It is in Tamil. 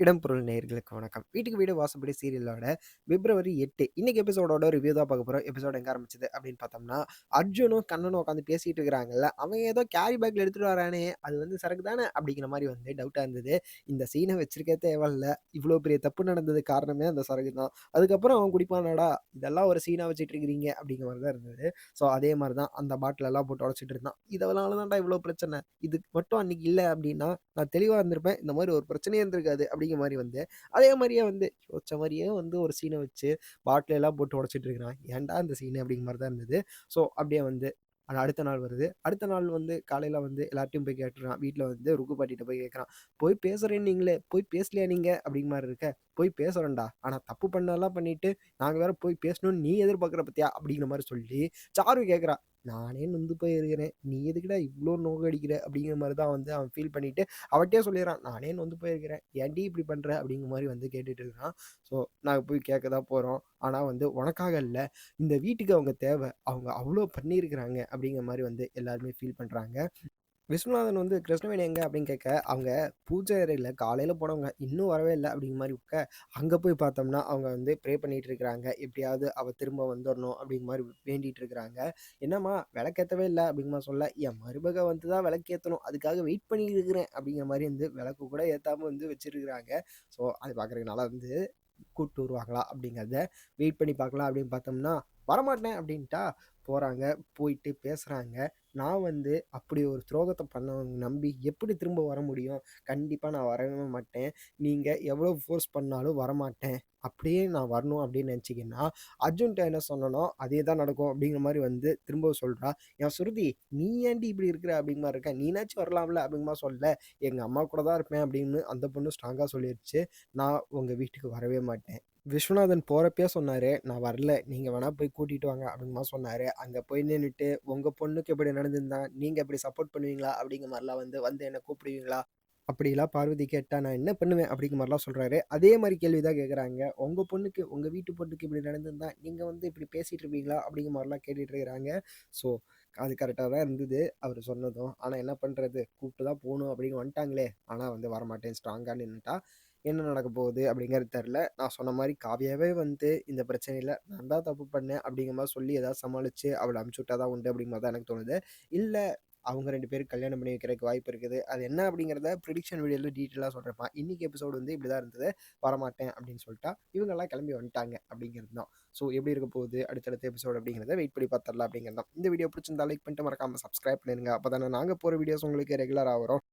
இடம்பொருள் நேயர்களுக்கு வணக்கம். வீட்டுக்கு வீடு வாசப்படி சீரியலோட பிப்ரவரி எட்டு இன்னைக்கு எபிசோடோட ரிவ்யூ தான் பார்க்க போகிறோம் எபிசோட் எங்கே ஆரம்பிச்சது அப்படின்னு பார்த்தோம்னா, அர்ஜுனும், கண்ணனும் உட்காந்து பேசிட்டு இருக்கிறாங்கல்ல. அவன் ஏதோ கேரி பேக்ல எடுத்துட்டு வரானே, அது வந்து சரக்கு தானே அப்படிங்கிற மாதிரி வந்து டவுட்டா இருந்தது. இந்த சீனை வச்சிருக்க தேவையில்ல. இவ்வளோ பெரிய தப்பு நடந்தது காரணமே அந்த சரக்கு தான். அதுக்கப்புறம் அவன் குடிப்பானாடா, இதெல்லாம் ஒரு சீனா வச்சுட்டு இருக்கிறீங்க அப்படிங்கிற மாதிரி தான் இருந்தது. ஸோ அதே மாதிரி தான் அந்த பாட்டில் எல்லாம் போட்டு உடைச்சிட்டு இருந்தான். இதனால தான்டா இவ்வளோ பிரச்சனை. இதுக்கு மட்டும் அன்னைக்கு இல்லை அப்படின்னா, நான் தெளிவாக இருந்திருப்பேன். இந்த மாதிரி ஒரு பிரச்சனையே இருந்திருக்காது அடிக்க மாதிரி வந்து, அதே மாதிரியே வந்து யோசிச்ச மாதிரியே வந்து ஒரு சீனை வச்சு பாட்டில் எல்லாம் போட்டு உடைச்சிட்டு இருக்கிறான். ஏன்டா அந்த சீனு அப்படிங்கிற மாதிரி தான் இருந்தது. ஸோ அப்படியே வந்து ஆனால் அடுத்த நாள் வருது. அடுத்த நாள் வந்து காலையில் வந்து எல்லார்ட்டையும் போய் கேட்டுறான். வீட்டில் வந்து ருக்கு பாட்டிகிட்ட போய் கேட்குறான். "போய் பேசுறேன்னீங்களே, போய் பேசலையா நீங்கள் அப்படிங்கிற மாதிரி இருக்க. "போய் பேசுறேன்டா. ஆனால் தப்பு பண்ணலாம் பண்ணிட்டு, நாங்கள் வேற போய் பேசணும்னு நீ எதிர்பார்க்குற பார்த்தியா?" அப்படிங்கிற மாதிரி சொல்லி, சாரு கேட்குறா. "நானே நொந்து போயிருக்கிறேன். நீ எதுக்குடா இவ்ளோ நோகடிக்கிற?" அப்படிங்கிற மாதிரி தான் வந்து அவன் ஃபீல் பண்ணிட்டு, அவட்டே சொல்லிடுறான் "நானே நொந்து போயிருக்கிறேன். ஏன்டி இப்படி பண்ணுற அப்படிங்கிற மாதிரி வந்து கேட்டுட்டு இருக்கிறான். ஸோ நாங்கள் போய் கேட்க தான் போகிறோம் ஆனால் வந்து உனக்காக இல்லை இந்த வீட்டுக்கு அவங்க தேவை. அவங்க அவ்வளோ பண்ணியிருக்கிறாங்க அப்படிங்கிற மாதிரி வந்து எல்லாருமே ஃபீல் பண்ணுறாங்க விஸ்வநாதன் வந்து "கிருஷ்ணவேணி எங்க?" அப்படின்னு கேட்க, அவங்க பூஜை அறையில காலையில போனவங்க. இன்னும் வரவே இல்லை அப்படிங்கிற மாதிரி இருக்க, அங்க போய் பார்த்தோம்னா, அவங்க வந்து ப்ரே பண்ணிட்டு இருக்கிறாங்க. எப்படியாவது அவ திரும்ப வந்துடணும் அப்படிங்கிற மாதிரி வேண்டிட்டு இருக்கிறாங்க. "என்னம்மா விளக்கேத்தவே இல்லை அப்படிங்கிற சொல்ல, "என் மருமக வந்து தான் விளக்கேற்றணும் அதுக்காக வெயிட் பண்ணிட்டு இருக்கிறேன்." அப்படிங்கிற மாதிரி வந்து விளக்கு கூட ஏத்தாம வந்து வச்சிருக்கிறாங்க. ஸோ அது பார்க்குறதுக்கு வந்து கூப்பிட்டு வருவாங்களா அப்படிங்கிறத வெயிட் பண்ணி பார்க்கலாம் அப்படின்னு பார்த்தோம்னா, வரமாட்டேன் அப்படின்ட்டா, போகிறாங்க போயிட்டு பேசுகிறாங்க நான் வந்து அப்படி ஒரு துரோகத்தை பண்ணவங்க நம்பி எப்படி திரும்ப வர முடியும்? கண்டிப்பாக நான் வரவே மாட்டேன். நீங்கள் எவ்வளோ ஃபோர்ஸ் பண்ணாலும் வரமாட்டேன். அப்படியே நான் வரணும் அப்படின்னு நினச்சிக்கின்னா அர்ஜுன்ட்ட என்ன சொன்னனோ, அதே தான் நடக்கும் அப்படிங்கிற மாதிரி வந்து திரும்ப சொல்கிறா என் சுருதி, "நீ ஏன்டி இப்படி இருக்கிற?" அப்படிங்கிற மாதிரி இருக்க. "நீனாச்சும் வரலாம்ல." அப்படிங்கமா சொல்ல, எங்கள் அம்மா கூட தான் இருப்பேன்." அப்படின்னு அந்த பொண்ணு ஸ்ட்ராங்காக சொல்லிருச்சு. "நான் உங்கள் வீட்டுக்கு வரவே மாட்டேன்." விஸ்வநாதன் போகிறப்பே சொன்னார் "நான் வரல. நீங்கள் வேணால் போய் கூட்டிகிட்டு வாங்க." அப்படிங்கமா சொன்னார் அங்கே போய் நின்றுட்டு உங்கள் பொண்ணுக்கு இப்படி நடந்திருந்தா, நீங்கள் இப்படி சப்போர்ட் பண்ணுவீங்களா?" அப்படிங்கிற மாதிரிலாம் வந்து, "வந்து என்ன கூப்பிடுவீங்களா?" அப்படிலாம் பார்வதி கேட்டால் நான் என்ன பண்ணுவேன்? அப்படிங்கிற மாதிரிலாம் சொல்கிறாரு அதே மாதிரி கேள்வி தான் கேட்குறாங்க. உங்கள் பொண்ணுக்கு உங்கள் வீட்டு பொண்ணுக்கு இப்படி நடந்திருந்தா, நீங்கள் வந்து இப்படி பேசிகிட்டு இருப்பீங்களா?" அப்படிங்கிற மாதிரிலாம் கேட்டுட்டு இருக்கிறாங்க. ஸோ அது கரெக்டாக தான் இருந்தது, அவர் சொன்னதும். ஆனால் என்ன பண்ணுறது கூப்பிட்டு தான் போகணும் அப்படின்னு வந்துட்டாங்களே. ஆனால் வந்து வரமாட்டேன் ஸ்ட்ராங்காக நின்றுட்டா என்ன நடக்க போகுது அப்படிங்கிறது தெரில நான் சொன்ன மாதிரி காவியாவே வந்து இந்த பிரச்சனையில் நான் தான் தப்பு பண்ணேன் அப்படிங்கிற மாதிரி சொல்லி ஏதாவது சமாளித்து அவளை அனுப்பிச்சு விட்டா தான் உண்டு அப்படிங்கிற தான் எனக்கு தோணுது. இல்லை அவங்க ரெண்டு பேரும் கல்யாணம் பண்ணி வைக்கிறதுக்கு வாய்ப்பு இருக்குது. அது என்ன அப்படிங்கிறத ப்ரிடிக்ஷன் வீடியோல டீட்டெயிலாக சொல்றேன்ப்பா. இன்றைக்கி எபிசோடு வந்து இப்படி தான் இருந்தது. வரமாட்டேன் அப்படின்னு சொல்லிட்டா. இவங்கெல்லாம் கிளம்பி வந்துட்டாங்க அப்படிங்கிறது தான். ஸோ எப்படி இருக்க போகுது அடுத்தடுத்த எபிசோடு அப்படிங்கிறத வெயிட் பண்ணி பார்த்துடலாம் அப்படிங்கிறது தான். இந்த வீடியோ பிடிச்சிருந்தா லைக் பண்ணிட்டு மறக்காமல் சப்ஸ்கிரைப் பண்ணிருங்க. அப்பதானே நாங்கள் போகிற வீடியோஸ் உங்களுக்கு ரெகுலராக வரும்.